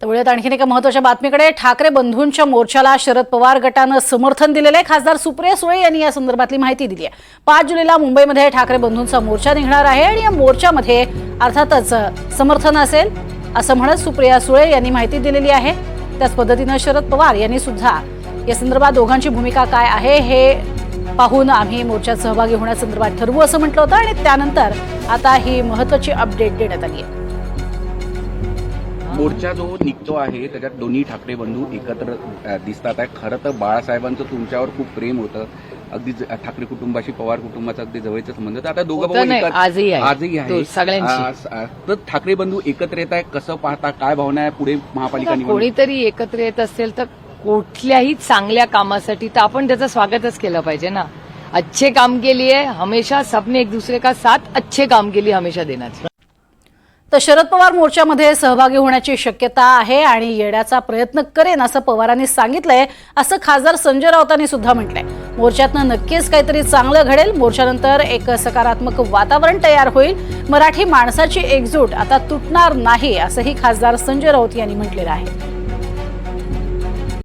त्यामुळे आणखीन एका महत्त्वाच्या बातमीकडे ठाकरे बंधूंच्या मोर्चाला शरद पवार गटानं समर्थन दिलेलं आहे खासदार सुप्रिया सुळे यांनी या संदर्भातली माहिती दिली आहे. पाच जुलैला मुंबईमध्ये ठाकरे बंधूंचा मोर्चा निघणार आहे आणि या मोर्चामध्ये अर्थातच समर्थन असेल असं म्हणत सुप्रिया सुळे यांनी माहिती दिलेली आहे. त्याच पद्धतीनं शरद पवार यांनी सुद्धा या संदर्भात दोघांची भूमिका काय आहे हे पाहून आम्ही मोर्चात सहभागी होण्यासंदर्भात ठरवू असं म्हटलं होतं आणि त्यानंतर आता ही महत्वाची अपडेट देण्यात आली आहे. मोर्चा जो निघतो आहे त्याच्यात दोन्ही ठाकरे बंधू एकत्र दिसतात आहे खरं तर बाळासाहेबांचं तुमच्यावर खूप प्रेम होतं. अगदी ठाकरे कुटुंबाशी पवार कुटुंबाचा अगदी जवळचे संबंध. तर आता दोघं आजही आहे. तर ठाकरे बंधू एकत्र येत आहे कसं पाहता? काय भावना आहे पुढे महापालिका कोणीतरी एकत्र येत असेल तर कुठल्याही चांगल्या कामासाठी तर आपण त्याचं स्वागतच केलं पाहिजे ना. अच्छे काम के लिए हमेशा सबने एक दूसरे का साथ अच्छे काम के लिए हमेशा देना चाहिए तर शरद पवार मोर्चामध्ये सहभागी होण्याची शक्यता आहे आणि येण्याचा प्रयत्न करेन असं पवारांनी सांगितलंय असं खासदार संजय राऊतांनी सुद्धा म्हटलंय. मोर्चातनं नक्कीच काहीतरी चांगलं घडेल. मोर्चानंतर एक सकारात्मक वातावरण तयार होईल. मराठी माणसाची एकजूट आता तुटणार नाही असंही खासदार संजय राऊत यांनी म्हटलेलं आहे.